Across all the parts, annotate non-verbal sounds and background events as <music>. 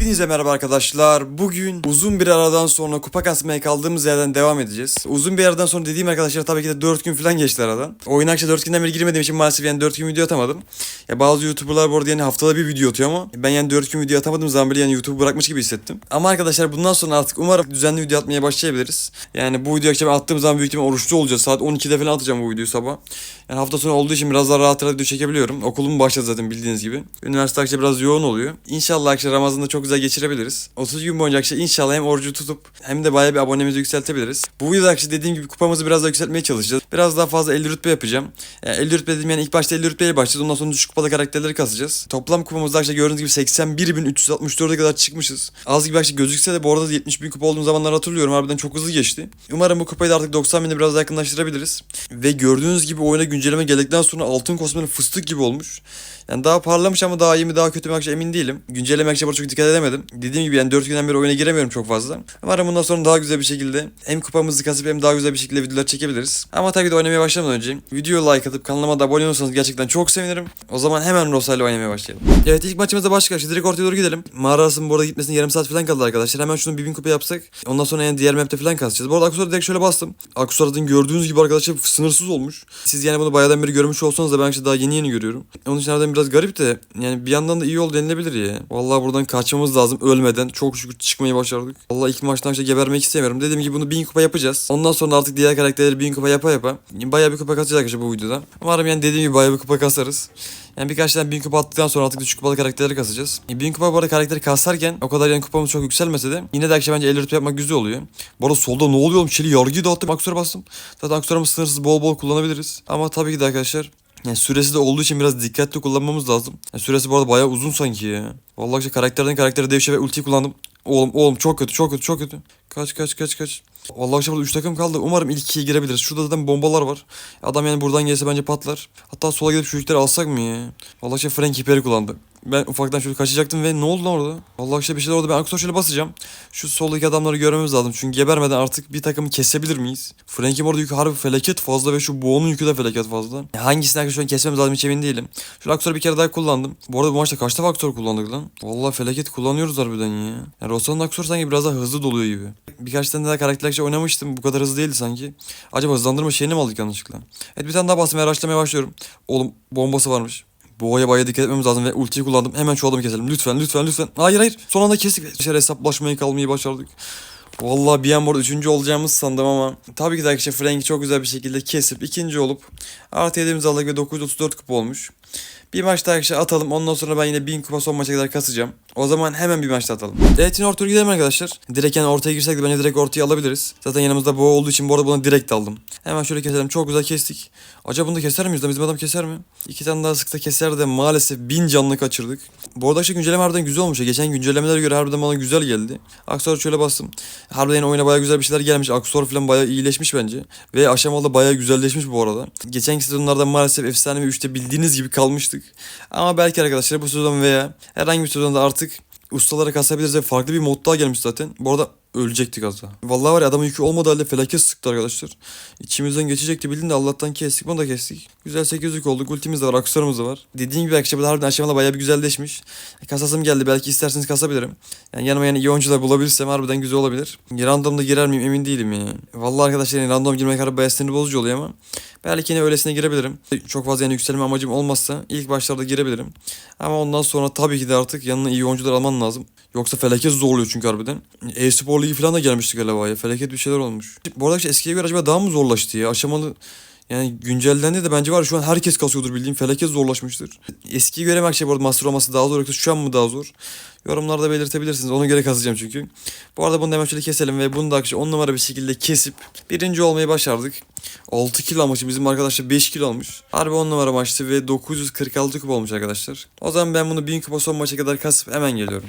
Hepinize merhaba arkadaşlar. Bugün uzun bir aradan sonra kupa kasmaya kaldığımız yerden devam edeceğiz. Uzun bir aradan sonra dediğim arkadaşlar tabii ki de 4 gün falan geçti aradan. Oyuna akşam 4 günden beri girmediğim için maalesef yani 4 gün video atamadım. Ya bazı YouTuber'lar bu arada yani haftada bir video atıyor ama ben yani 4 gün video atamadığım zaman bile yani YouTube bırakmış gibi hissettim. Ama arkadaşlar bundan sonra artık umarım düzenli video atmaya başlayabiliriz. Yani bu video akşam attığım zaman büyük ihtimal oruçlu olacağız. Saat 12'de falan atacağım bu videoyu sabah. Yani hafta sonu olduğu için biraz daha rahat rahat video çekebiliyorum. Okulum başladı zaten bildiğiniz gibi. Üniversite akşam biraz yoğun oluyor. İnşallah akşam Ramazan'da çok güzel geçirebiliriz. 30 gün boyunca akşam inşallah hem orucu tutup hem de bayağı bir abonemizi yükseltebiliriz. Bu videoda akşam dediğim gibi kupamızı biraz daha yükseltmeye çalışacağız. Biraz daha fazla 50 rütbe yapacağım. Yani 50 rütbe dediğim yani ilk başta 50 rütbeyle başlayacağız. Ondan sonra düşük kupalı karakterleri kasacağız. Toplam kupamızda akşam gördüğünüz gibi 81.364'e kadar çıkmışız. Az gibi akşam gözükse de bu arada 70 bin kupa olduğum zamanlar hatırlıyorum. Harbiden çok hızlı geçti. Umarım bu kupayı da artık 90 bine biraz daha yakınlaştırabiliriz. Ve gördüğünüz gibi oyuna güncelleme geldikten sonra altın kosmenin fıstık gibi olmuş. Yani daha parlamış ama daha iyi mi daha kötü mü emin değilim. Güncelleme akşam çok dikkat edemedim. Dediğim gibi yani 4 günden beri oyuna giremiyorum çok fazla. Umarım bundan sonra daha güzel bir şekilde hem kupamızı kasıp hem daha güzel bir şekilde videolar çekebiliriz. Ama tabii de oynamaya başlamadan önce videoya like atıp kanalıma da abone olursanız gerçekten çok sevinirim. O zaman hemen Rosa oynamaya başlayalım. Evet ilk maçımızda başka. Şimdi direkt ortaya doğru gidelim. Mağara arasının bu arada gitmesine yarım saat falan kaldı arkadaşlar. Hemen şunu bir bin kupa yapsak. Ondan sonra yani diğer map'te falan kasacağız. Bu arada Aksuar'a direkt şöyle bastım. Aksuar'ın gördüğünüz gibi arkadaşlar sınırsız olmuş. Siz yani bunu bayağıdan beri görmüş olsanız da ben işte daha yeni yeni görüyorum. Onun için biraz garip de yani bir yandan da iyi oldu denilebilir ya. Vallahi buradan kaçmamız lazım ölmeden. Çok şükür çıkmayı başardık. Vallahi ilk maçtan işte gebermek istemiyorum. Dediğim gibi bunu bin kupa yapacağız. Ondan sonra artık diğer karakterleri bin kupa yapa yapa. Bayağı bir kupa kasacağız arkadaşlar bu videoda. Umarım yani dediğim gibi bayağı bir kupa kasarız. Yani birkaç tane bin kupa attıktan sonra artık düşük kupalı karakterleri kasacağız. E, bin kupa bu arada karakteri kasarken o kadar yani kupamız çok yükselmese de yine de akşam bence 50 rütbe yapmak güzel oluyor. Bu arada solda ne oluyor oğlum? Çeli yargıyı dağıttım. Aksora bastım. Zaten aksorumuz sınırsız bol bol kullanabiliriz. Ama tabii ki de arkadaşlar yani süresi de olduğu için biraz dikkatli kullanmamız lazım. Yani süresi bu arada bayağı uzun sanki ya. Vallahi işte karakterden karaktere devşe ve ulti kullandım. Oğlum oğlum çok kötü çok kötü çok kötü. Kaç kaç kaç kaç. Vallahi işte burada 3 takım kaldı. Umarım ilk ikiye girebiliriz. Şurada zaten bombalar var. Adam yani buradan gelse bence patlar. Hatta sola gidip şu yükleri alsak mı ya? Vallahi işte Frank hiperi kullandı. Ben ufaktan şöyle kaçacaktım ve ne oldu lan orada? Vallahi işte bir şeyler oldu. Ben Aksuar şöyle basacağım. Şu soldaki adamları görmemiz lazım. Çünkü gebermeden artık bir takımı kesebilir miyiz? Frank'in orada yükü harbi felaket fazla ve şu Boğa'nın yükü de felaket fazla. Hangisini arkadaşlar şu an kesmemiz lazım hiç emin değilim. Şu Aksuar'ı bir kere daha kullandım. Bu arada bu maçta kaç defa Aksuar kullandık lan? Vallahi felaket kullanıyoruz harbiden ya. Yani Rosa'nın Aksuar sanki biraz daha hızlı doluyor gibi. Birkaç tane daha karakterlerce oynamıştım. Bu kadar hızlı değildi sanki. Acaba hızlandırma şeyini mi aldık yanlışlıkla? Evet bir tane daha basmaya araçlamaya başlıyorum. Oğlum bombası varmış. Boğaya bayağı dikkat etmemiz lazım ve ultiyi kullandım. Hemen şu adamı keselim. Lütfen lütfen lütfen. Hayır hayır. Son anda kestik. Dışarı hesaplaşmayı kalmayı başardık. Vallahi bir an burada üçüncü olacağımız sandım ama tabii ki de arkadaşlar Frank'i çok güzel bir şekilde kesip ikinci olup artı yediğimiz aldık ve 934 kupa olmuş. Bir maç daha arkadaşlar atalım. Ondan sonra ben yine 1000 kupa son maça kadar kasacağım. O zaman hemen bir maç daha atalım. Evet yine ortaya gidelim arkadaşlar. Direkt yani ortaya girsek de bence direkt ortaya alabiliriz. Zaten yanımızda boğa olduğu için bu arada buna direkt aldım. Hemen şöyle keselim. Çok güzel kestik. Acaba bunu da keser miyiz? Bizim adam keser mi? İki tane daha sıkta keser de maalesef 1000 canlı kaçırdık. Bu arada işte güncelleme harbiden güzel olmuş. Geçen güncellemelere göre harbiden bana güzel geldi. Aksor şöyle bastım. Harbiden oyuna bayağı güzel bir şeyler gelmiş. Aksor falan bayağı iyileşmiş bence. Ve aşamalı bayağı güzelleşmiş bu arada. Geçenki sezonlarda maalesef efsane ve 3'te bildiğiniz gibi kalmıştık. Ama belki arkadaşlar bu sezon veya herhangi bir sezonda artık ustalara kasabiliriz ve farklı bir mod daha gelmiş zaten. Bu arada ölecektik az daha. Vallahi var ya adamın yükü olmadığı halde felaket sıktı arkadaşlar. İçimizden geçecekti bildin de Allah'tan kestik bunu da kestik. Güzel 800'lük olduk. Ultimiz de var. Aksesuarımız da var. Dediğim gibi arkadaşlar harbiden aşamada bayağı bir güzelleşmiş. Kasasım geldi. Belki isterseniz kasabilirim. Yani yanıma yani iyi oyuncular bulabilirsem harbiden güzel olabilir. Randomda girer miyim emin değilim yani. Vallahi arkadaşlar yani random girmek harbi bayağı sinir bozucu oluyor ama. Belki yine öylesine girebilirim. Çok fazla yani yükselme amacım olmazsa ilk başlarda girebilirim. Ama ondan sonra tabii ki de artık yanına iyi oyuncular alman lazım. Yoksa felaket zorluyor çünkü harbiden. E-spor ligi falan da gelmişti galiba ya. Felaket bir şeyler olmuş. Bu arada işte eskiye göre acaba daha mı zorlaştı ya? Aşamalı yani güncellendi de bence var şu an herkes kasıyordur bildiğim felaket zorlaşmıştır. Eskiye göre şey bu arada master olması daha zor yoksa şu an mı daha zor? Yorumlarda belirtebilirsiniz. Ona göre kazacağım çünkü. Bu arada bunu hemen şöyle keselim ve bunu da arkadaşlar 10 numara bir şekilde kesip birinci olmayı başardık. 6 kilo almış. Bizim arkadaşlar 5 kilo almış. Harbi 10 numara maçtı ve 946 kupa olmuş arkadaşlar. O zaman ben bunu 1000 kupa son maça kadar kasıp hemen geliyorum.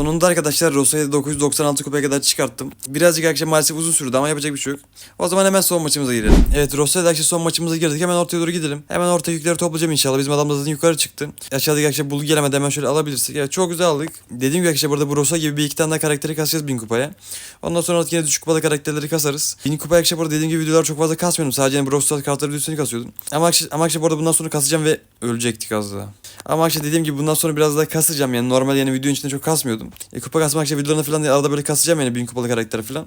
Sonunda arkadaşlar Rosa'yı 996 kupaya kadar çıkarttım. Birazcık akşam maalesef uzun sürdü ama yapacak bir şey yok. O zaman hemen son maçımıza girelim. Evet Rosa'yla akşam son maçımıza girdik. Hemen ortaya doğru gidelim. Hemen orta yükleri toplayacağım inşallah. Bizim adam da zaten yukarı çıktı. Aşağıdaki akşam bulu gelemedi hemen şöyle alabilirsek. Evet çok güzel aldık. Dediğim gibi arkadaşlar burada bu Rosa gibi bir iki tane daha karakteri kasacağız 1000 kupaya. Ondan sonra artık yine düşük kupalı karakterleri kasarız. 1000 kupaya arkadaşlar burada dediğim gibi videolar çok fazla kasmıyordum. Sadece yani Rosa kartları videosunu kasıyordum. Ama arkadaşlar, ama arkadaşlar bu arada bundan sonra kasacağım ve ölecektik az daha. Ama arkadaşlar dediğim gibi bundan sonra biraz daha kasacağım yani normal yani video içinde çok kasmıyordum. E, kupa kasmak arkadaşlar videolarını falan diye arada böyle kasacağım yani 1000 kupalı karakter falan.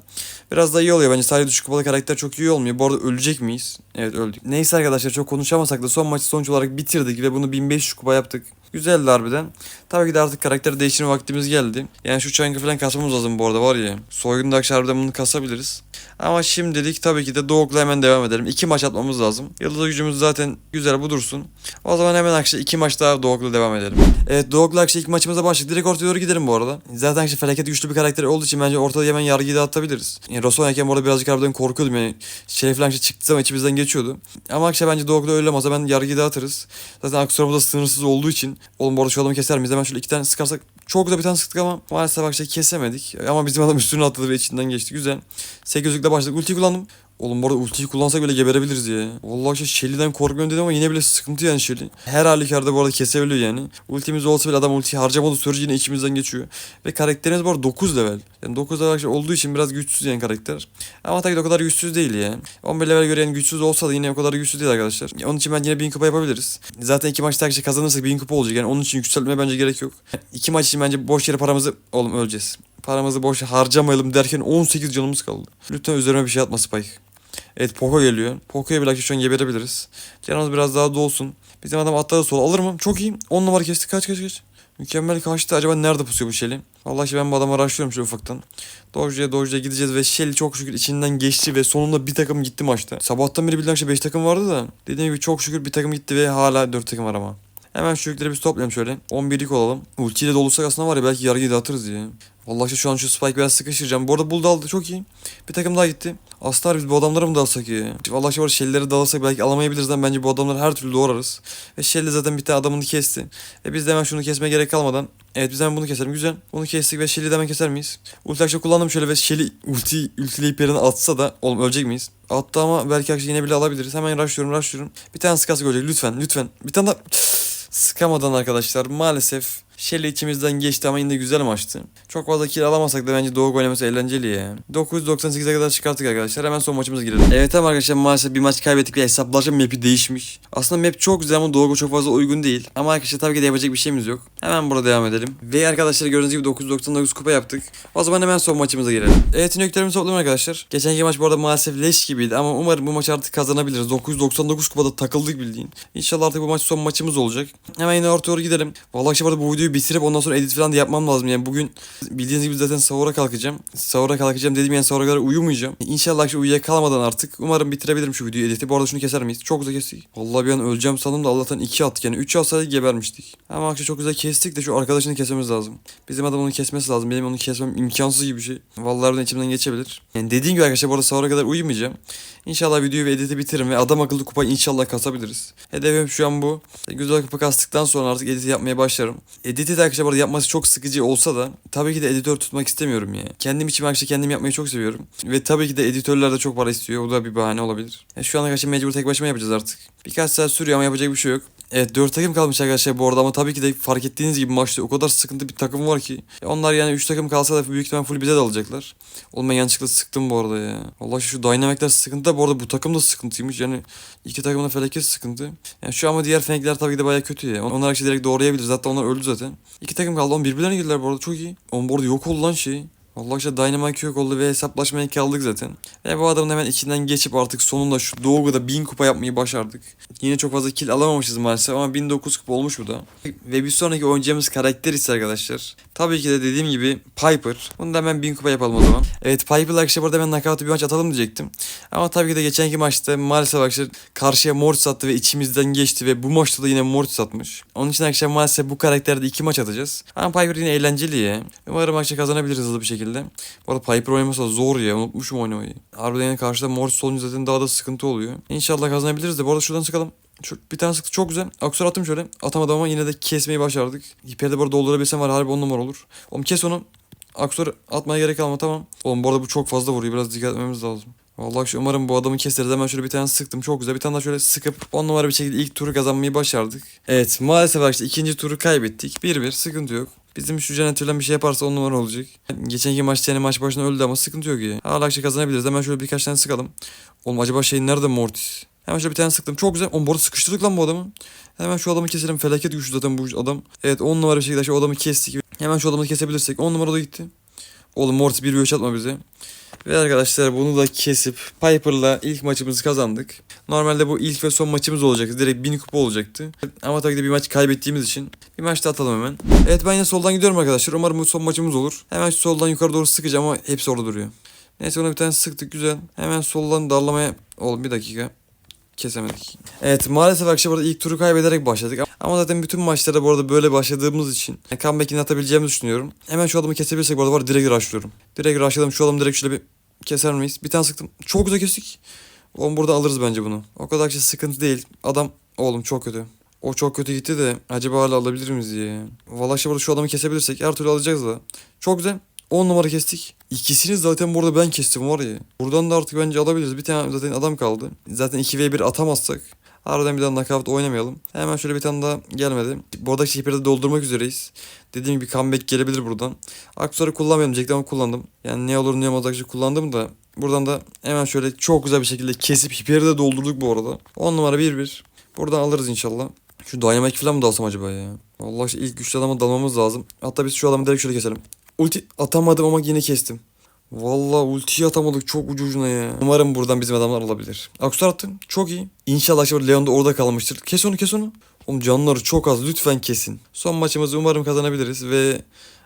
Biraz daha iyi oluyor bence sadece düşük kupalı karakter çok iyi olmuyor. Bu arada ölecek miyiz? Evet öldük. Neyse arkadaşlar çok konuşamasak da son maçı sonuç olarak bitirdik ve bunu 1500 kupa yaptık. Güzeldi harbiden. Tabii ki de artık karakter değiştirme vaktimiz geldi. Yani şu çankı falan kasmamız lazım bu arada var ya. Soygunda akşam harbiden bunu kasabiliriz. Ama şimdilik tabii ki de Doğuk'la hemen devam edelim. İki maç atmamız lazım. Yıldız gücümüz zaten güzel bu dursun. O zaman hemen akşam iki maç daha Doğuk'la devam edelim. Evet Doğuk'la akşam ilk maçımıza başladık. Direkt ortaya doğru gidelim bu arada. Zaten işte felaket güçlü bir karakter olduğu için bence ortada hemen yargıyı dağıtabiliriz. Yani Rosso oynarken bu arada birazcık harbiden korkuyordum yani. Falan işte çıktığı zaman içimizden geçiyordu. Ama akşam bence Doğuk'la öyle olmazsa ben yargıyı dağıtırız. Zaten aksesuarımız da sınırsız olduğu için. Oğlum bu arada şu adamı keser miyiz? Hemen şöyle iki tane sıkarsak çok da bir tane sıktık ama maalesef akşam kesemedik. Ama bizim adam üstüne atladı ve içinden geçti. Güzel. 800'lükle başladık. Ulti kullandım. Oğlum bu arada ultiyi kullansak bile geberebiliriz ya. Vallahi işte Shelly'den korkmuyorum dedim ama yine bile sıkıntı yani Shelly. Her halükarda bu arada kesebiliyor yani. Ultimiz olsa bile adam ultiyi harcamadığı sürece yine içimizden geçiyor. Ve karakterimiz bu arada 9 level. Yani 9 level olduğu için biraz güçsüz yani karakter. Ama tabii o kadar güçsüz değil ya. 11 level göre yani güçsüz olsa da yine o kadar güçsüz değil arkadaşlar. Onun için ben yine 1000 kupa yapabiliriz. Zaten iki maçta arkadaşlar kazanırsak 1000 kupa olacak. Yani onun için yükseltmeye bence gerek yok. <laughs> İki maç için bence boş yere paramızı... Oğlum öleceğiz. Paramızı boş harcamayalım derken 18 canımız kaldı. Lütfen üzerime bir şey atma Spike. Evet Poco geliyor. Poco'ya bir şu an geberebiliriz. Canımız biraz daha dolsun. Bizim adam atladı sola alır mı? Çok iyi. 10 numara kesti. Kaç kaç kaç. Mükemmel kaçtı. Acaba nerede pusuyor bu Shelly? Vallahi işte ben bu adamı araştırıyorum şöyle ufaktan. Doge'ya Doge'ya gideceğiz ve Shelly çok şükür içinden geçti ve sonunda bir takım gitti maçta. Sabahtan beri bildiğim şey 5 takım vardı da. Dediğim gibi çok şükür bir takım gitti ve hala 4 takım var ama. Hemen şu yükleri biz toplayalım şöyle. 11'lik olalım. Ultiyle dolursak aslında var ya belki yargıyı dağıtırız ya. Vallahi işte şu an şu Spike biraz sıkıştıracağım. Bu arada Bull da aldı çok iyi. Bir takım daha gitti. Aslar biz bu adamları mı dalsak ya? Vallahi işte var Shelly'leri dalırsak belki alamayabiliriz ama bence bu adamları her türlü doğrarız. Ve Shelly zaten bir tane adamını kesti. Ve biz de hemen şunu kesmeye gerek kalmadan. Evet biz hemen bunu keselim güzel. Bunu kestik ve Shelly'yi de hemen keser miyiz? Ulti akşam kullandım şöyle ve Shelly ulti ultileyip yerine atsa da oğlum ölecek miyiz? Attı ama belki akşam yine bile alabiliriz. Hemen rushlıyorum rushlıyorum. Bir tane sıkası ölecek lütfen lütfen. Bir tane daha sıkamadan arkadaşlar maalesef Shelly içimizden geçti ama yine güzel maçtı. Çok fazla kill alamasak da bence Doğu oynaması eğlenceli ya. 998'e kadar çıkarttık arkadaşlar. Hemen son maçımıza girelim. Evet tamam arkadaşlar maalesef bir maç kaybettik ve hesaplaşma map'i değişmiş. Aslında map çok güzel ama Doğu çok fazla uygun değil. Ama arkadaşlar tabii ki de yapacak bir şeyimiz yok. Hemen burada devam edelim. Ve arkadaşlar gördüğünüz gibi 999 kupa yaptık. O zaman hemen son maçımıza girelim. Evet yönetlerimizi topladım arkadaşlar. Geçenki maç bu arada maalesef leş gibiydi ama umarım bu maçı artık kazanabiliriz. 999 kupada takıldık bildiğin. İnşallah artık bu maç son maçımız olacak. Hemen yine orta doğru gidelim. Vallahi işte bu bu videoyu bitirip ondan sonra edit falan da yapmam lazım. Yani bugün bildiğiniz gibi zaten sahura kalkacağım. Sahura kalkacağım dediğim yani sahura kadar uyumayacağım. İnşallah şu uyuyakalmadan artık umarım bitirebilirim şu videoyu editi. Bu arada şunu keser miyiz? Çok güzel kestik. Vallahi bir an öleceğim sandım da Allah'tan 2 attık yani. 3 atsaydık gebermiştik. Ama akşam çok güzel kestik de şu arkadaşını kesmemiz lazım. Bizim adam onu kesmesi lazım. Benim onu kesmem imkansız gibi bir şey. Vallahi içimden geçebilir. Yani dediğim gibi arkadaşlar bu arada sahura kadar uyumayacağım. İnşallah videoyu ve editi bitiririm ve adam akıllı kupayı inşallah kasabiliriz. Hedefim şu an bu. Güzel kupa kastıktan sonra artık editi yapmaya başlarım. Editi arkadaşlar bu yapması çok sıkıcı olsa da tabii ki de editör tutmak istemiyorum ya. Kendim için arkadaşlar kendim yapmayı çok seviyorum. Ve tabii ki de editörler de çok para istiyor. O da bir bahane olabilir. E şu an arkadaşlar mecbur tek başıma yapacağız artık. Birkaç saat sürüyor ama yapacak bir şey yok. Evet 4 takım kalmış arkadaşlar bu arada ama tabii ki de fark ettiğiniz gibi maçta o kadar sıkıntı bir takım var ki. E onlar yani 3 takım kalsa da büyük ihtimal full bize de alacaklar. Oğlum ben yanlışlıkla sıktım bu arada ya. Allah şu Dynamic'ler sıkıntı da bu arada bu takım da sıkıntıymış. Yani iki takım da felaket sıkıntı. Yani şu ama diğer Fenekler tabii ki de bayağı kötü ya. Onlar arkadaşlar direkt doğrayabiliriz. Hatta onlar öldü zaten. İki takım kaldı. On birbirlerine girdiler bu arada çok iyi. On bu arada yok oldu lan şey. Allah işte Dynamite yok oldu ve hesaplaşmaya kaldık zaten. Ve bu adamın hemen içinden geçip artık sonunda şu Doğu'da 1000 kupa yapmayı başardık. Yine çok fazla kill alamamışız maalesef ama 1009 kupa olmuş bu da. Ve bir sonraki oynayacağımız karakter ise arkadaşlar. Tabii ki de dediğim gibi Piper. Bunu da hemen 1000 kupa yapalım o zaman. Evet Piper'la arkadaşlar burada hemen knockout'u bir maç atalım diyecektim. Ama tabii ki de geçenki maçta maalesef arkadaşlar karşıya Mortis attı ve içimizden geçti ve bu maçta da yine Mortis atmış. Onun için arkadaşlar maalesef bu karakterde iki maç atacağız. Ama Piper yine eğlenceli ya. Umarım maçta kazanabiliriz hızlı bir şekilde. Bu arada Piper oynaması zor ya. Unutmuşum oynamayı. Harbiden yani karşıda Mortis olunca zaten daha da sıkıntı oluyor. İnşallah kazanabiliriz de bu arada şuradan çıkalım. Şu, bir tane sıktı çok güzel. Aksor attım şöyle. Atamadım ama yine de kesmeyi başardık. Hiperi de burada doldurabilsem var harbi on numara olur. Oğlum kes onu. Aksor atmaya gerek kalma tamam. Oğlum bu arada bu çok fazla vuruyor. Biraz dikkat etmemiz lazım. Vallahi şu umarım bu adamı keseriz. Hemen şöyle bir tane sıktım. Çok güzel. Bir tane daha şöyle sıkıp 10 numara bir şekilde ilk turu kazanmayı başardık. Evet maalesef arkadaşlar ikinci turu kaybettik. 1-1 sıkıntı yok. Bizim şu jeneratörden bir şey yaparsa 10 numara olacak. Geçenki maçta yani maç başına öldü ama sıkıntı yok ya. Hala akşam kazanabiliriz. Hemen şöyle birkaç tane sıkalım. Oğlum acaba şey nerede Mortis? Hemen şöyle bir tane sıktım. Çok güzel. Oğlum bu arada sıkıştırdık lan bu adamı. Hemen şu adamı keselim. Felaket güçlü zaten bu adam. Evet 10 numara bir şekilde şu adamı kestik. Hemen şu adamı kesebilirsek 10 numara da gitti. Oğlum Mortis bir bir atma bize. Ve arkadaşlar bunu da kesip Piper'la ilk maçımızı kazandık. Normalde bu ilk ve son maçımız olacaktı. Direkt 1000 kupa olacaktı. Ama tabii de bir maç kaybettiğimiz için bir maç da atalım hemen. Evet ben yine soldan gidiyorum arkadaşlar. Umarım bu son maçımız olur. Hemen şu soldan yukarı doğru sıkacağım ama hepsi orada duruyor. Neyse ona bir tane sıktık güzel. Hemen soldan darlamaya... Oğlum bir dakika. Kesemedik. Evet maalesef akşam burada ilk turu kaybederek başladık. Ama zaten bütün maçlarda bu arada böyle başladığımız için comeback'ini atabileceğimizi düşünüyorum. Hemen şu adamı kesebilirsek bu arada var direkt rushlıyorum. Direkt rushladım şu adamı direkt şöyle bir keser miyiz? Bir tane sıktım. Çok güzel kestik. Oğlum burada alırız bence bunu. O kadar şey sıkıntı değil. Adam oğlum çok kötü. O çok kötü gitti de acaba hala alabilir miyiz diye. Vallahi işte burada şu adamı kesebilirsek her türlü alacağız da. Çok güzel. 10 numara kestik. İkisini zaten burada ben kestim var ya. Buradan da artık bence alabiliriz. Bir tane zaten adam kaldı. Zaten 2v1 atamazsak. Harbiden bir daha knockout oynamayalım. Hemen şöyle bir tane daha gelmedi. Bu arada şehirde de doldurmak üzereyiz. Dediğim gibi comeback gelebilir buradan. Aksuarı kullanmayalım diyecektim ama kullandım. Yani ne olur ne olmaz kullandım da. Buradan da hemen şöyle çok güzel bir şekilde kesip hiperi de doldurduk bu arada. 10 numara 1-1. Buradan alırız inşallah. Şu dynamite falan mı dalsam acaba ya? İşte ilk güçlü adama dalmamız lazım. Hatta biz şu adamı direkt şöyle keselim. Ulti atamadım ama yine kestim. Vallahi ultiyi atamadık çok ucu ucuna ya. Umarım buradan bizim adamlar alabilir. Aksar attım. Çok iyi. İnşallah şimdi Leon da orada kalmıştır. Kes onu kes onu. Oğlum canları çok az. Lütfen kesin. Son maçımızı umarım kazanabiliriz ve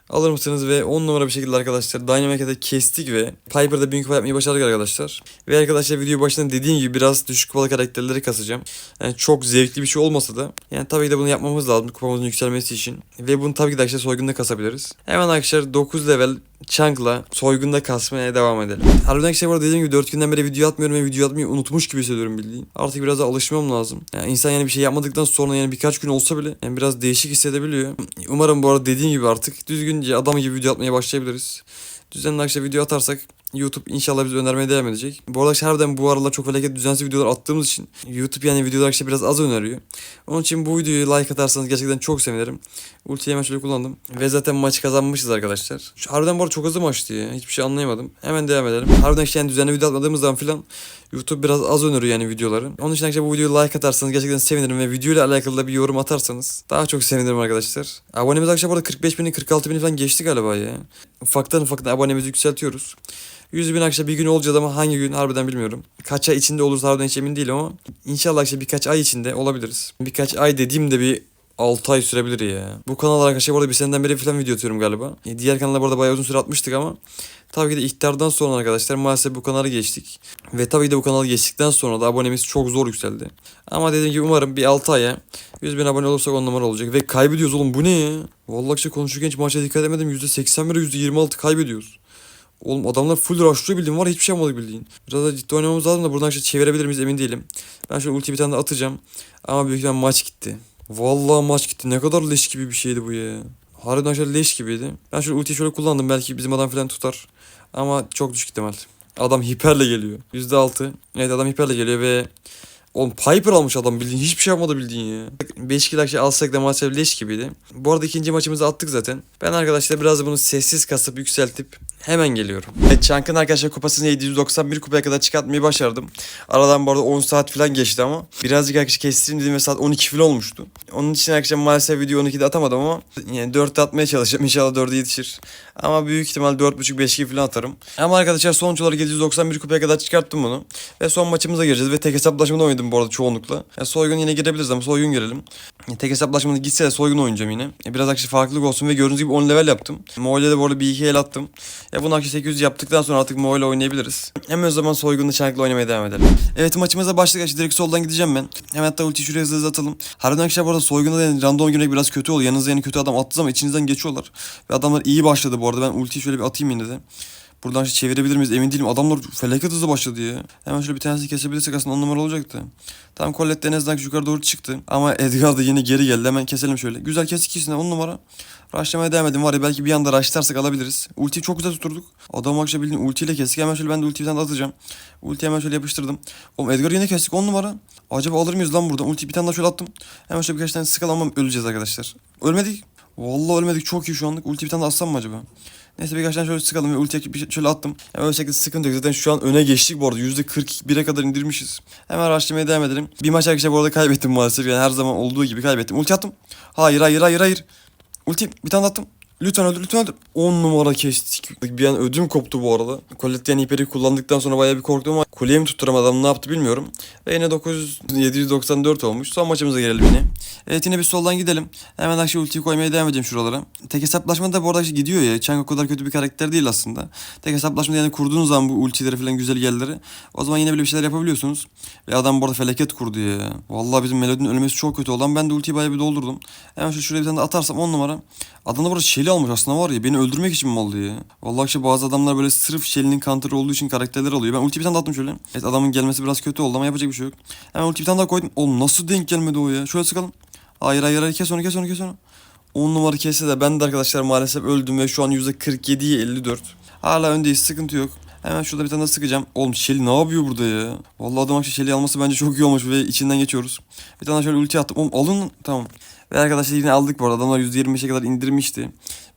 alır mısınız ve 10 numara bir şekilde arkadaşlar Dynamic'e kestik ve Piper'da bin kupa yapmayı başardık arkadaşlar. Ve arkadaşlar video başında dediğim gibi biraz düşük kupalı karakterleri kasacağım. Yani çok zevkli bir şey olmasa da yani tabii ki de bunu yapmamız lazım kupamızın yükselmesi için. Ve bunu tabii ki de arkadaşlar soygunda kasabiliriz. Hemen arkadaşlar 9 level Chunk'la soygunda kasmaya devam edelim. Harbiden arkadaşlar bu arada dediğim gibi 4 günden beri video atmıyorum ve video atmayı unutmuş gibi hissediyorum bildiğin. Artık biraz da alışmam lazım. Yani insan yani bir şey yapmadıktan sonra yani birkaç gün olsa bile yani biraz değişik hissedebiliyor. Umarım bu arada dediğim gibi artık düzgünce adam gibi video atmaya başlayabiliriz. Düzenli akşam video atarsak YouTube inşallah bizi önermeye devam edecek. Bu arada harbiden bu aralar çok felaket düzensiz videolar attığımız için YouTube yani videolar işte biraz az öneriyor. Onun için bu videoyu like atarsanız gerçekten çok sevinirim. Ultiyi hemen şöyle kullandım. Ve zaten maçı kazanmışız arkadaşlar. Şu harbiden bu arada çok hızlı maçtı ya. Hiçbir şey anlayamadım. Hemen devam edelim. Harbiden işte yani düzenli video atmadığımız zaman filan YouTube biraz az öneriyor yani videoları. Onun için arkadaşlar bu videoyu like atarsanız gerçekten sevinirim ve videoyla alakalı da bir yorum atarsanız daha çok sevinirim arkadaşlar. Abonemiz arkadaşlar bu arada 45 bini 46 bini falan geçti galiba ya. Ufaktan ufaktan abonemizi yükseltiyoruz. 100 bin akşam bir gün olacağız ama hangi gün harbiden bilmiyorum. Kaç ay içinde olursa harbiden hiç emin değilim ama inşallah işte birkaç ay içinde olabiliriz. Birkaç ay dediğimde bir 6 ay sürebilir ya. Bu kanal arkadaşlar bu arada bir seneden beri falan video atıyorum galiba. E, Diğer kanalda bu arada bayağı uzun süre atmıştık ama tabii ki de ihtardan sonra arkadaşlar maalesef bu kanalı geçtik. Ve tabii ki de bu kanalı geçtikten sonra da abonemiz çok zor yükseldi. Ama dediğim gibi umarım bir 6 aya 100 bin abone olursak 10 numara olacak. Ve kaybediyoruz oğlum bu ne ya? Vallahi işte konuşurken hiç maça dikkat edemedim. %81 %26 kaybediyoruz. Oğlum adamlar full rushlıyor bildiğin var hiçbir şey yapmadık bildiğin. Biraz da ciddi oynamamız lazım da buradan işte çevirebilir miyiz emin değilim. Ben şöyle ulti bir tane de atacağım. Ama büyük ihtimal maç gitti. Vallahi maç gitti. Ne kadar leş gibi bir şeydi bu ya. Harbiden şöyle leş gibiydi. Ben şöyle ultiyi şöyle kullandım. Belki bizim adam falan tutar. Ama çok düşük ihtimal. Adam hiperle geliyor. %6. Evet adam hiperle geliyor ve Oğlum Piper almış adam bildiğin hiçbir şey yapmadı bildiğin ya. 5 kill akşam alsak da maalesef leş gibiydi. Bu arada ikinci maçımızı attık zaten. Ben arkadaşlar biraz bunu sessiz kasıp yükseltip hemen geliyorum. Evet Chunk'ın arkadaşlar kupasını 791 kupaya kadar çıkartmayı başardım. Aradan bu arada 10 saat falan geçti ama. Birazcık arkadaşlar kestireyim dedim ve saat 12 falan olmuştu. Onun için arkadaşlar maalesef video 12'de atamadım ama yani 4'te atmaya çalışacağım. İnşallah 4'e yetişir. Ama büyük ihtimal 4.5-5 gibi falan atarım. Ama arkadaşlar sonuç olarak 791 kupaya kadar çıkarttım bunu. Ve son maçımıza gireceğiz ve tek hesaplaşmada oynadım bu arada çoğunlukla. Yani soygun yine girebiliriz ama soygun girelim. Tek hesaplaşmada gitse de soygun oynayacağım yine. Biraz arkadaşlar farklılık olsun ve gördüğünüz gibi 10 level yaptım. Moğol'e de bu arada bir iki el attım. Ya bunu arkadaşlar 800 yaptıktan sonra artık Moğol'e oynayabiliriz. Hemen o zaman soygunlu çankla oynamaya devam edelim. Evet maçımıza başladık arkadaşlar direkt soldan gideceğim ben. Hemen hatta ulti şuraya hızlı hızlı atalım. Harbiden arkadaşlar bu arada soygunda da yani random girmek biraz kötü oluyor. Yanınızda yani kötü adam attığı zaman içinizden geçiyorlar. Ve adamlar iyi başladı bu arada. Ben ultiyi şöyle bir atayım yine de. Buradan şey çevirebilir miyiz emin değilim. Adamlar felaket hızlı başladı ya. Hemen şöyle bir tanesini kesebilirsek aslında on numara olacaktı. Tamam Colette en azından yukarı doğru çıktı. Ama Edgar da yine geri geldi. Hemen keselim şöyle. Güzel kes ikisini on numara. Rushlamaya devam edin var ya belki bir anda rushlarsak alabiliriz. Ultiyi çok güzel tuturduk. Adam akşam bildiğin ultiyle kestik. Hemen şöyle ben de ultiyi bir atacağım. Ultiyi hemen şöyle yapıştırdım. Oğlum Edgar'ı yine kestik 10 numara. Acaba alır mıyız lan buradan? Ultiyi bir tane daha şöyle attım. Hemen şöyle birkaç tane sıkalım ama öleceğiz arkadaşlar. Ölmedik. Vallahi ölmedik çok iyi şu anlık. Ulti bir tane atsam mı acaba? Neyse birkaç tane şöyle sıkalım ve ultiye bir şöyle attım. Yani öyle şekilde sıkıntı yok. Zaten şu an öne geçtik bu arada. %41'e kadar indirmişiz. Hemen rushlamaya devam edelim. Bir maç arkadaşlar bu arada kaybettim maalesef. Yani her zaman olduğu gibi kaybettim. Ulti attım. Hayır hayır hayır hayır. Ulti bir tane attım. Lütfen öldür lütfen öldür. 10 numara kestik. Bir an ödüm koptu bu arada. Colette'den hiperi kullandıktan sonra bayağı bir korktum ama kolye mi tutturamadım ne yaptı bilmiyorum. Ve yine 900, 794 olmuş. Son maçımıza gelelim yine. Evet yine bir soldan gidelim. Hemen akşam ultiyi koymaya devam edeceğim şuralara. Tek hesaplaşma da bu arada gidiyor ya. Chang o kadar kötü bir karakter değil aslında. Tek hesaplaşmada yani kurduğunuz zaman bu ultileri falan güzel yerleri. O zaman yine böyle bir şeyler yapabiliyorsunuz. Ve adam bu arada felaket kurdu ya. Vallahi bizim Melodi'nin ölmesi çok kötü olan. Ben de ultiyi bayağı bir doldurdum. Hemen şu şuraya bir tane atarsam 10 numara. Adam da burada Shelly almış aslında var ya. Beni öldürmek için mi oldu ya? Vallahi işte bazı adamlar böyle sırf Shelly'nin counter olduğu için karakterler alıyor. Ben ulti bir tane de attım şöyle. Evet adamın gelmesi biraz kötü oldu ama yapacak bir şey yok. Hemen ulti bir tane daha koydum. Oğlum nasıl denk gelmedi o ya? Şöyle sıkalım. Hayır hayır hayır kes onu kes onu kes onu. 10 numara kesse de ben de arkadaşlar maalesef öldüm ve şu an %47'ye 54. Hala öndeyiz sıkıntı yok. Hemen şurada bir tane daha sıkacağım. Oğlum Shelly ne yapıyor burada ya? Vallahi adam akşam Shelly alması bence çok iyi olmuş ve içinden geçiyoruz. Bir tane şöyle ulti attım. Oğlum alın tamam. Ve arkadaşlar yine aldık bu arada. Adamlar %25'e kadar indirmişti.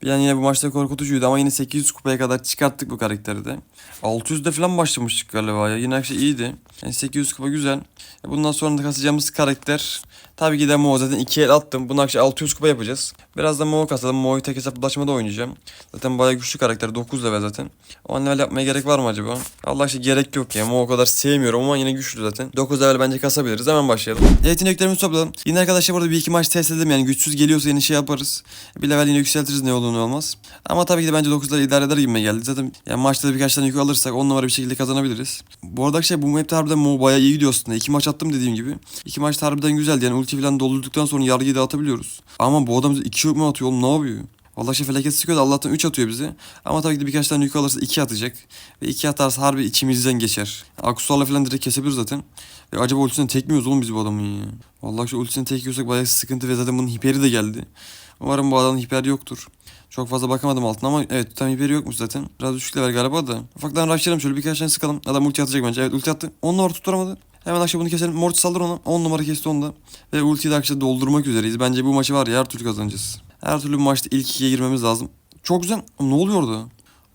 Bir an yine bu maçta korkutucuydu ama yine 800 kupaya kadar çıkarttık bu karakteri de. 600'de falan başlamıştık galiba ya. Yine her şey iyiydi. Yani 800 kupa güzel. E Bundan sonra da kasacağımız karakter Tabii ki de Mo zaten 2 el attım. Bunu akşam 600 kupa yapacağız. Biraz da Mo kasalım. Mo'yu tek hesaplaşmada oynayacağım. Zaten bayağı güçlü karakter. 9 level zaten. 10 level yapmaya gerek var mı acaba? Allah aşkına gerek yok ya. Mo o kadar sevmiyorum ama yine güçlü zaten. 9 level bence kasabiliriz. Hemen başlayalım. Evet yüklerimizi topladım. Yine arkadaşlar burada bir iki maç test edelim. Yani güçsüz geliyorsa yine şey yaparız. Bir level yine yükseltiriz ne olur ne olmaz. Ama tabii ki de bence 9 level idare eder gibime geldi. Zaten yani maçta da birkaç tane yük alırsak 10 numara bir şekilde kazanabiliriz. Bu arada şey bu map'te harbiden Mo bayağı iyi gidiyor aslında. İki maç attım dediğim gibi. İki maç harbiden güzeldi. Yani ulti falan doldurduktan sonra yargıyı dağıtabiliyoruz. Ama bu adam 2 yük mü atıyor oğlum ne yapıyor? Vallahi şey felaket sıkıyor Allah'tan 3 atıyor bize. Ama tabii ki de birkaç tane yük alırsa 2 atacak. Ve 2 atarsa harbi içimizden geçer. Aksuarla falan direkt kesebiliriz zaten. Ve acaba ultisini tekmiyoruz oğlum biz bu adamın ya. Vallahi şu ultisini tekliyorsak bayağı sıkıntı ve zaten bunun hiperi de geldi. Umarım bu adamın hiperi yoktur. Çok fazla bakamadım altına ama evet tam hiperi yokmuş zaten. Biraz düşük level galiba da. Ufaktan rushlayalım şöyle birkaç tane sıkalım. Adam ulti atacak bence. Evet ulti attı. 10 numara tutturamadı. Hemen akşam bunu keselim. Mortis saldır ona. 10 numara kesti onu da. Ve ultiyi de akşam doldurmak üzereyiz. Bence bu maçı var ya her türlü kazanacağız. Her türlü bu maçta ilk ikiye girmemiz lazım. Çok güzel. Ne oluyor orada?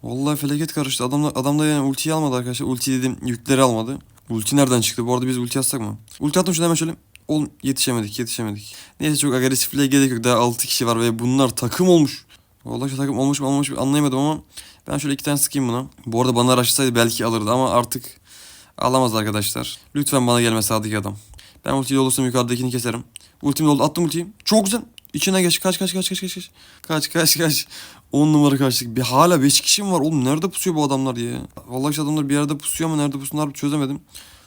Vallahi felaket karıştı. Adamlar, adam da yani ultiyi almadı arkadaşlar. Ulti dedim yükleri almadı. Ulti nereden çıktı? Bu arada biz ulti atsak mı? Ulti attım şunu hemen şöyle. Oğlum yetişemedik yetişemedik. Neyse çok agresifliğe gerek yok. Daha 6 kişi var ve bunlar takım olmuş. Vallahi şu takım olmuş mu olmamış mı anlayamadım ama ben şöyle iki tane sıkayım buna. Bu arada bana araştırsaydı belki alırdı ama artık alamaz arkadaşlar. Lütfen bana gelme sağdaki adam. Ben ultiyi olursam yukarıdakini keserim. Ultim doldu attım ultiyi. Çok güzel. İçine geç kaç kaç kaç kaç kaç kaç. Kaç kaç kaç. 10 numara kaçtık. Bir hala 5 kişi mi var? Oğlum nerede pusuyor bu adamlar ya? Vallahi şu adamlar bir yerde pusuyor ama nerede pusunlar çözemedim.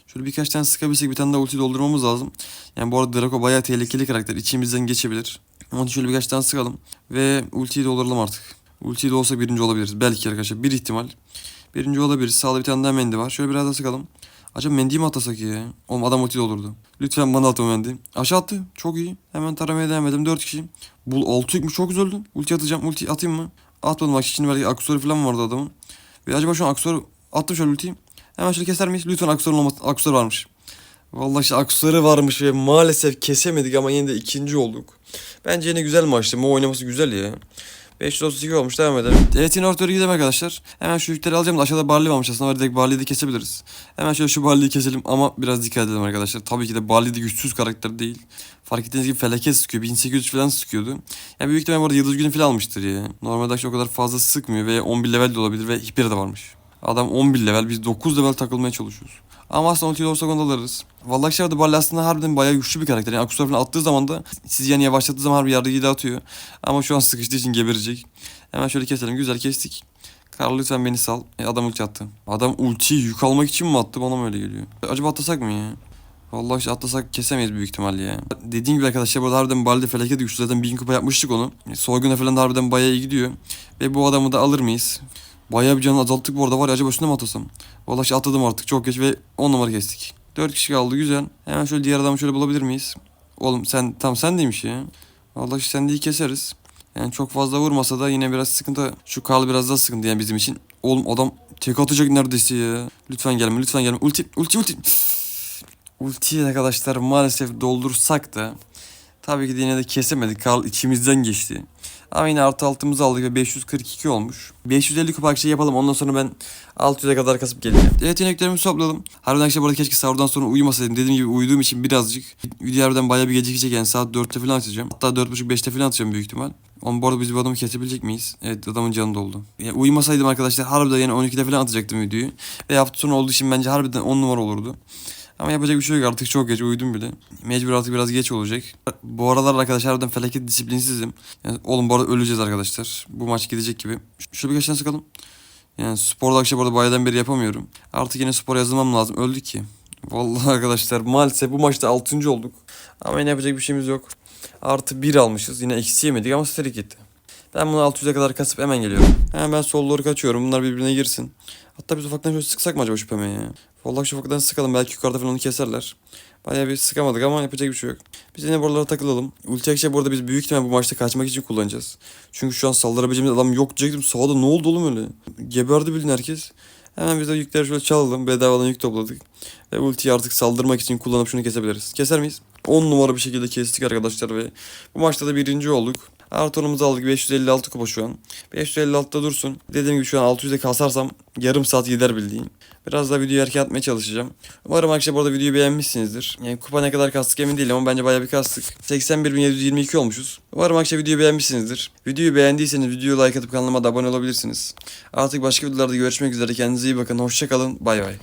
Şöyle birkaç tane sıkabilsek bir tane daha ulti doldurmamız lazım. Yani bu arada Draco bayağı tehlikeli karakter. İçimizden geçebilir. Ama şöyle birkaç tane sıkalım. Ve ultiyi dolduralım artık. Ultiyi de olsa birinci olabiliriz. Belki arkadaşlar bir ihtimal. Birinci olabiliriz. Sağda bir tane daha mendi var. Şöyle biraz daha sıkalım. Acaba mendiyi mi atlasak ya? Oğlum adam ulti olurdu. Lütfen bana atma mendi. Aşağı attı. Çok iyi. Hemen taramaya devam edelim. 4 kişi. Bul 6 yükmüş. Çok güzel öldün. Ulti atacağım. Ulti atayım mı? Atmadım. Bak şimdi belki aksesuarı falan vardı adamın. Ve acaba şu an aksesuarı attım şöyle ultiyi. Hemen şöyle keser miyiz? Lütfen aksesuarın olmasın. Varmış. Vallahi işte aksesuarı varmış ve maalesef kesemedik ama yine de ikinci olduk. Bence yine güzel maçtı. Mo oynaması güzel ya. 532 olmuş devam edelim. Evet yine ortaya gidelim arkadaşlar. Hemen şu yükleri alacağım da aşağıda barley varmış aslında. Var direkt barley'i de kesebiliriz. Hemen şöyle şu barley'i keselim ama biraz dikkat edelim arkadaşlar. Tabii ki de barley de güçsüz karakter değil. Fark ettiğiniz gibi felaket sıkıyor. 1800 falan sıkıyordu. Yani büyük ihtimalle bu arada yıldız günü falan almıştır ya. Normalde o kadar fazla sıkmıyor ve 11 level de olabilir ve hiper de varmış. Adam 11 level biz 9 level takılmaya çalışıyoruz. Ama aslında ultiyi olursak onu da alırız. Vallahi vardı Barley aslında harbiden bayağı güçlü bir karakter. Yani aksesuar falan attığı zaman da siz yani yavaşlattığı zaman harbi yargıyı da atıyor. Ama şu an sıkıştığı için geberecek. Hemen şöyle keselim. Güzel kestik. Karl lütfen beni sal. E, adam ulti attı. Adam ultiyi yük almak için mi attı? Bana mı öyle geliyor? Acaba atlasak mı ya? Vallahi işte atlasak kesemeyiz büyük ihtimalle ya. Dediğim gibi arkadaşlar burada harbiden Balde felaket güçlü. Zaten bin kupa yapmıştık onu. Soyguna falan da harbiden bayağı iyi gidiyor. Ve bu adamı da alır mıyız? Bayağı bir canı azalttık bu arada var ya acaba üstüne mi atlasam? Vallahi şey atladım artık çok geç ve 10 numara kestik. 4 kişi kaldı güzel. Hemen şöyle diğer adamı şöyle bulabilir miyiz? Oğlum sen tam sen değilmiş ya. Vallahi sen değil keseriz. Yani çok fazla vurmasa da yine biraz sıkıntı. Şu Karl biraz daha sıkıntı yani bizim için. Oğlum adam tek atacak neredeyse ya. Lütfen gelme lütfen gelme. Ulti ulti ulti. Ultiyi arkadaşlar maalesef doldursak da tabii ki de yine de kesemedik. Karl içimizden geçti. Ama yine artı altımızı aldık ve 542 olmuş. 550 kupa şey yapalım ondan sonra ben 600'e kadar kasıp geleceğim. Evet yöneklerimi topladım. Harbiden işte bu arada keşke sahurdan sonra uyumasaydım. Dediğim gibi uyuduğum için birazcık. Video harbiden bayağı bir gecikecek yani saat 4'te falan atacağım. Hatta 4.30-5'te falan atacağım büyük ihtimal. Ama bu arada biz bu adamı kesebilecek miyiz? Evet adamın canı doldu. Yani uyumasaydım arkadaşlar harbiden yani 12'de falan atacaktım videoyu. Ve hafta sonu olduğu için bence harbiden 10 numara olurdu. Ama yapacak bir şey yok artık çok geç uyudum bile. Mecbur artık biraz geç olacak. Bu aralar arkadaşlar harbiden felaket disiplinsizim. Yani oğlum bu arada öleceğiz arkadaşlar. Bu maç gidecek gibi. Şöyle birkaç tane sıkalım. Yani sporda akşam arada bayağıdan beri yapamıyorum. Artık yine spor yazılmam lazım. Öldük ki. Vallahi <laughs> arkadaşlar maalesef bu maçta 6. olduk. Ama yine yapacak bir şeyimiz yok. Artı 1 almışız. Yine eksi yemedik ama streak gitti. Ben bunu 600'e kadar kasıp hemen geliyorum. Hemen ben sol doğru kaçıyorum. Bunlar birbirine girsin. Hatta biz ufaktan şöyle sıksak mı acaba şu pemeyi şu ufaktan sıkalım. Belki yukarıda falan onu keserler. Bayağı bir sıkamadık ama yapacak bir şey yok. Biz yine buralara takılalım. Ulti akşe bu biz büyük ihtimal bu maçta kaçmak için kullanacağız. Çünkü şu an saldırabileceğimiz adam yok diyecektim. Sağda ne oldu oğlum öyle? Geberdi bilin herkes. Hemen biz de yükleri şöyle çalalım. Bedavadan yük topladık. Ve ultiyi artık saldırmak için kullanıp şunu kesebiliriz. Keser miyiz? 10 numara bir şekilde kestik arkadaşlar ve bu maçta da birinci olduk. Artonumuzu aldık 556 kupa şu an. 556'da dursun. Dediğim gibi şu an 600'e kasarsam yarım saat gider bildiğin. Biraz daha videoyu erken atmaya çalışacağım. Umarım arkadaşlar bu videoyu beğenmişsinizdir. Yani kupa ne kadar kastık emin değilim ama bence bayağı bir kastık. 81.722 olmuşuz. Umarım arkadaşlar videoyu beğenmişsinizdir. Videoyu beğendiyseniz videoyu like atıp kanalıma da abone olabilirsiniz. Artık başka videolarda görüşmek üzere. Kendinize iyi bakın. Hoşçakalın. Bay bay.